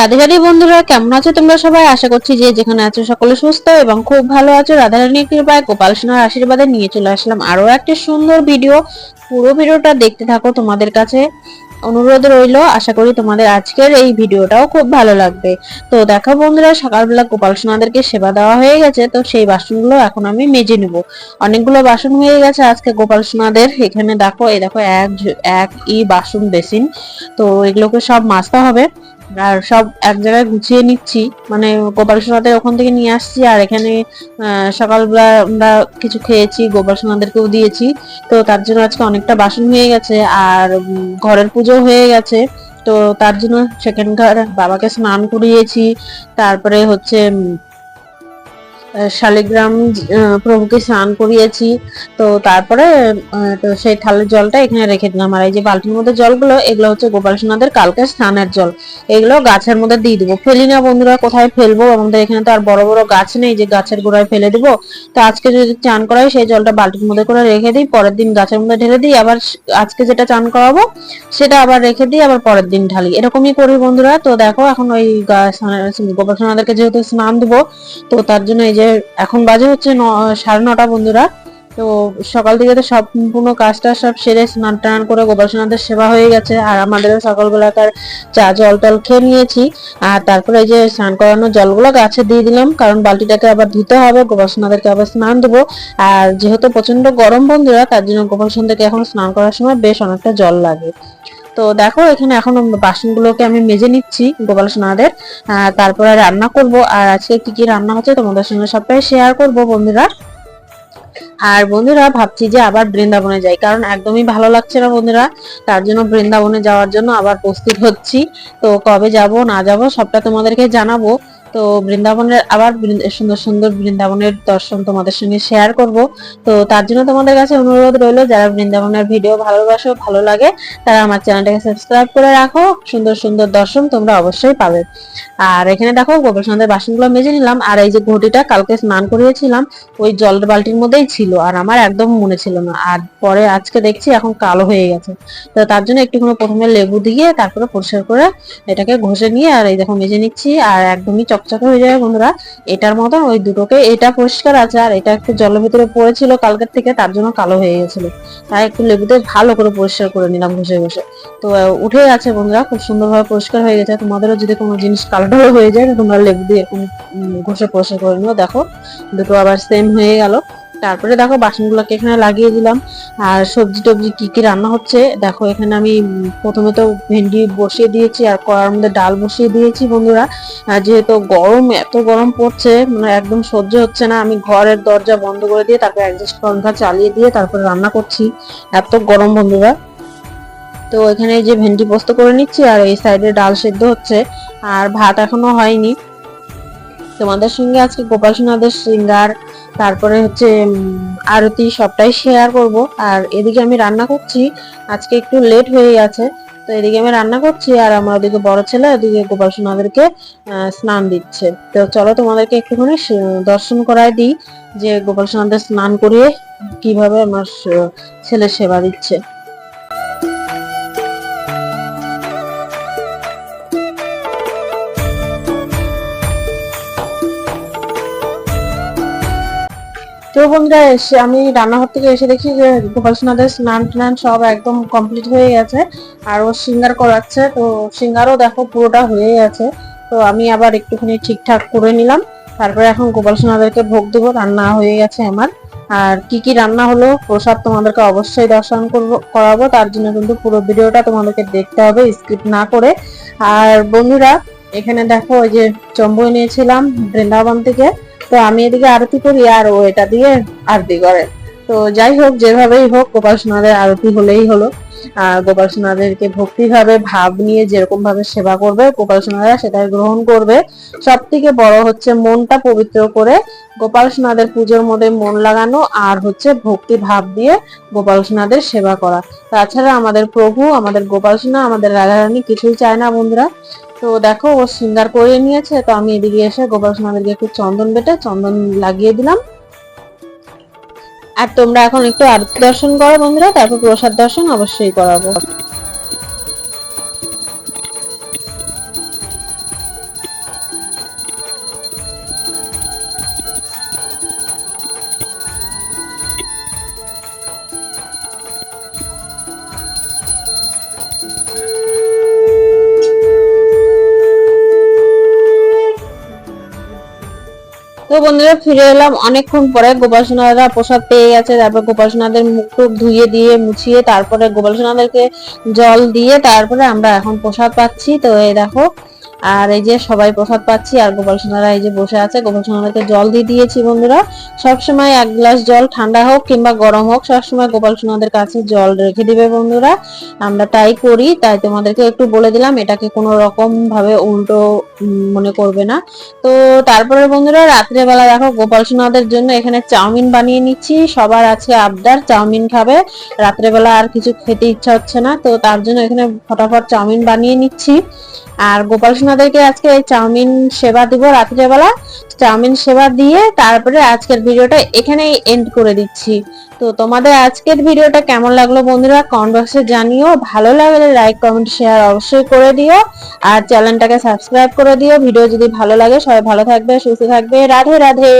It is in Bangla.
রাধে বন্ধুরা, কেমন আছো তোমরা সবাই? আশা করছি যে যেখানে আছো সকলে সুস্থ এবং খুব ভালো আছো। রাধা রানীর কৃপায় গোপাল সোনার আশীর্বাদে নিয়ে চলে আসলাম আরও একটি সুন্দর ভিডিও। পুরো ভিডিওটা দেখতে থাকো তোমাদের কাছে। অনুরোধ রইল, আশা করি তোমাদের আজকের এই ভিডিওটাও খুব ভালো লাগবে। তো দেখো বন্ধুরা, সকালবেলা গোপাল সোনাদেরকে সেবা দেওয়া হয়ে গেছে, তো সেই বাসনগুলো এখন আমি মেজে নিব। অনেকগুলো বাসন হয়ে গেছে আজকে গোপাল সোনাদের। এখানে দেখো, এই দেখো, এক এক ই বাসন বেসিন। তো এগুলোকে সব মাজতে হবে। আর সব এক জায়গায় গুছিয়ে নিচ্ছি। মানে গোপাল সোনাদের ওখান থেকে নিয়ে আসছি আর এখানে সকালবেলা আমরা কিছু খেয়েছি, গোপাল সোনাদেরকেও দিয়েছি। তো তার জন্য আজকে অনেকটা বাসন হয়ে গেছে আর ঘরের পুজো হয়ে গেছে। তো তার জন্য সেখানকার বাবাকে স্নান করিয়েছি। তারপরে হচ্ছে শালিগ্রাম প্রভুকে স্নান করিয়েছি। তো তারপরে সেই থালের জলটা এখানে রেখে দিলাম। আর এই যে বালতির মধ্যে জলগুলো, এগুলো হচ্ছে গোপাল সোনাদের কালকে স্নানের জল। এগুলো গাছের মধ্যে দিয়ে দিবো। ফেলি না বন্ধুরা, কোথায় ফেলব? আমাদের এখানে তো আর বড় বড় গাছ নেই যে গাছের গোড়ায় ফেলে দিব। তো আজকে যদি চান করাই, সেই জলটা বালতির মধ্যে করে রেখে দিই। পরের দিন গাছের মধ্যে ঢেলে দিই। আবার আজকে যেটা চান করাবো, সেটা আবার রেখে দিই, আবার পরের দিন ঢালি। এরকমই করি বন্ধুরা। তো দেখো, এখন ওই গোপাল সোনাদেরকে যেহেতু স্নান দেবো, তো তার জন্য এই যে এখন বাজে হচ্ছে সাড়ে নটা বন্ধুরা। তো সকাল থেকে তো সম্পূর্ণ কাজটা সব সেরে স্নান টান করে গোপাল সোনাদের সেবা হয়ে গেছে। আর আমাদেরও সকালবেলাকার চা, জল টল খেয়ে নিয়েছি। আর তারপরে এই যে স্নান করানোর জলগুলো গাছে দিয়ে দিলাম, কারণ বালতিটাকে আবার ধুতে হবে, গোপাল সোনাদেরকে আবার স্নান দেবো। আর যেহেতু প্রচণ্ড গরম বন্ধুরা, তার জন্য গোপাল সোনাদেরকে এখন স্নান করার সময় বেশ অনেকটা জল লাগে। তো দেখো, এখানে এখন বাসনগুলোকে আমি মেজে নিচ্ছি গোপাল সোনাদের। তারপরে রান্না করব। আর আজকে কি কি রান্না হচ্ছে তোমাদের সঙ্গে সবটাই শেয়ার করব, বন্ধুরা। আর বন্ধুরা, ভাবছি যে আবার বৃন্দাবনে যাই, কারণ একদমই ভালো লাগছে না বন্ধুরা। তার জন্য বৃন্দাবনে যাওয়ার জন্য আবার প্রস্তুত হচ্ছি। তো কবে যাব, না যাব, সবটা তোমাদেরকে জানাব। তো বৃন্দাবনের, আবার সুন্দর সুন্দর বৃন্দাবনের দর্শন তোমাদের সঙ্গে শেয়ার করব। তো তার জন্য তোমাদের কাছে অনুরোধ রইল, যারা বৃন্দাবনের ভিডিও ভালোবাসো, ভালো লাগে, তারা আমার চ্যানেলটাকে সাবস্ক্রাইব করে রাখো। সুন্দর সুন্দর দর্শন তোমরা অবশ্যই পাবে। আর এখানে দেখো গোপাল সন্ধ্যার বাসনগুলো মেজে নিলাম, আর এই যে ঘটিটা কালকে স্নান করিয়েছিলাম, ওই জল বালতির মধ্যেই ছিল, আর আমার একদম মনে ছিল না। আর পরে আজকে দেখছি এখন কালো হয়ে গেছে। তো তার জন্য একটুখানি প্রথমে লেবু দিয়ে তারপরে পরিষ্কার করে এটাকে ঘষে নিয়ে, আর এই দেখো মেজে নিচ্ছি, আর একদমই চকচকে হয়ে যাবে বন্ধুরা। এটার মতন ওই দুটোকে, এটা পরিষ্কার আছে, আর এটা একটু জলের ভিতরে পড়েছিল কালকের থেকে, তার জন্য কালো হয়ে গেছিল। তাই একটু লেবুতে ভালো করে পরিষ্কার করে নিলাম ঘষে ঘষে। তো উঠে আছে বন্ধুরা, খুব সুন্দরভাবে পরিষ্কার হয়ে গেছে। তোমাদেরও যদি কোনো জিনিস কালো টালো হয়ে যায় তোমরা লেবু দিয়ে এরকম ঘষে পরিষ্কার করে নিও। দেখো, দুটো আবার সেম হয়ে গেল। তারপরে দেখো বাসনগুলোকে এখানে লাগিয়ে দিলাম। আর সবজি টবজি কি কি রান্না হচ্ছে, দেখো এখানে আমি প্রথমে তো ভেন্ডি বসিয়ে দিয়েছি আর কড়ার মধ্যে ডাল বসিয়ে দিয়েছি বন্ধুরা। যেহেতু গরম, এত গরম পড়ছে মানে একদম সহ্য হচ্ছে না। আমি ঘরের দরজা বন্ধ করে দিয়ে তারপরে অ্যাডজাস্ট পাঙ্খা চালিয়ে দিয়ে তারপরে রান্না করছি। এত গরম বন্ধুরা। তো এখানে যে ভেন্ডি পোস্ত করে নিচ্ছি আর এই সাইডে ডাল সেদ্ধ হচ্ছে। আর ভাত এখনও হয়নি। তোমাদের সঙ্গে আজকে গোপাল সোনাদের সিঙ্গার, তারপরে হচ্ছে আরতি সবটাই শেয়ার করব। আর এদিকে আমি রান্না করছি। আজকে একটু লেট হয়ে গেছে তো এদিকে আমি রান্না করছি আর আমার ওদিকে বড় ছেলে ওদিকে গোপাল সোনাদেরকে স্নান দিচ্ছে। তো চলো তোমাদেরকে একটুখানি দর্শন করায় দিই যে গোপাল সোনাদের স্নান করিয়ে কীভাবে আমার ছেলে সেবা দিচ্ছে। তো বন্ধুরা, এসে আমি রান্নাঘর থেকে এসে দেখি যে গোপাল সোনাদের স্নান টান সব একদম কমপ্লিট হয়ে গেছে। আর ও সিঙ্গার করাচ্ছে, তো সিঙ্গারও দেখো পুরোটা হয়ে গেছে তো আমি আবার একটুখানি ঠিকঠাক করে নিলাম। তারপরে এখন গোপাল সোনাদেরকে ভোগ দেবো, রান্না হয়ে গেছে আমার। আর কি কি রান্না হলো, প্রসাদ তোমাদেরকে অবশ্যই দর্শন করব, করাবো। তার জন্য কিন্তু পুরো ভিডিওটা তোমাদেরকে দেখতে হবে স্কিপ না করে। আর বন্ধুরা, এখানে দেখো ওই যে চম্বই নিয়েছিলাম বৃন্দাবন থেকে। তো আমি এদিকে আরতি করি আর ও এটা দিয়ে আরতি করে। তো যাই হোক, যেভাবেই হোক, গোপাল সোনাদের আরতি হলেই হলো। আর গোপাল সোনাদেরকে ভক্তিভাবে ভাব নিয়ে যেরকম ভাবে সেবা করবে, গোপাল সোনারা সেটাই গ্রহণ করবে। সব থেকে বড় হচ্ছে মনটা পবিত্র করে গোপাল সোনাদের পুজোর মধ্যে মন লাগানো আর হচ্ছে ভক্তি ভাব দিয়ে গোপাল সোনাদের সেবা করা। তাছাড়া আমাদের প্রভু, আমাদের গোপাল সোনা, আমাদের রাধারানী কিছুই চায় না বন্ধুরা। তো দেখো, ও সিঙ্গার করে নিয়েছে, তো আমি এদিকে এসে গোপাল সোনাদেরকে একটু চন্দন বেটে, চন্দন লাগিয়ে দিলাম। আর তোমরা এখন একটু আরতি দর্শন করো বন্ধুরা, তারপর প্রসাদ দর্শন অবশ্যই করাবো। তো বন্ধুরা, ফিরে এলাম। অনেকক্ষণ পরে গোপাল সোনারা প্রসাদ পেয়ে গেছে। তারপর গোপাল সোনাদের মুখ টুক ধুয়ে দিয়ে, মুছিয়ে, তারপরে গোপাল সোনাদেরকে জল দিয়ে, তারপরে আমরা এখন প্রসাদ পাচ্ছি। তো এই দেখো আর এই যে সবাই প্রসাদ পাচ্ছি, আর গোপাল সোনারা এই যে বসে আছে। গোপাল সোনাদেরকে জল দিয়ে দিয়েছি বন্ধুরা। সবসময় এক গ্লাস জল ঠান্ডা হোক কিংবা গরম হোক, সবসময় গোপাল সোনাদের কাছে জল রেখে দিবে বন্ধুরা। আমরা তাই করি, তাই তোমাদেরকে একটু বলে দিলাম, এটাকে কোনো রকম ভাবে উল্টো মনে করবে না। তো তারপরে বন্ধুরা, রাত্রেবেলা দেখো গোপাল সোনাদের জন্য এখানে চাউমিন বানিয়ে নিচ্ছি। সবার আছে আবদার, চাউমিন খাবে। রাত্রেবেলা আর কিছু খেতে ইচ্ছা হচ্ছে না, তো তার জন্য এখানে ফটাফট চাউমিন বানিয়ে নিচ্ছি। আর গোপাল সোনাদেরকে আজকে চাউমিন সেবা দিব রাত্রেবেলা। চাউমিন সেবা দিয়ে তারপরে আজকের ভিডিওটা এখানেই এন্ড করে দিচ্ছি। তো তোমাদের আজকের ভিডিওটা কেমন লাগল বন্ধুরা কমেন্ট বক্সে জানিও। ভালো লাগলে লাইক কমেন্ট শেয়ার অবশ্যই করে দিও। আর চ্যানেলটাকে সাবস্ক্রাইব করে দিও। ভিডিও যদি ভালো লাগে সবাই ভালো থাকবে, সুস্থ থাকবে। রাধে রাধে।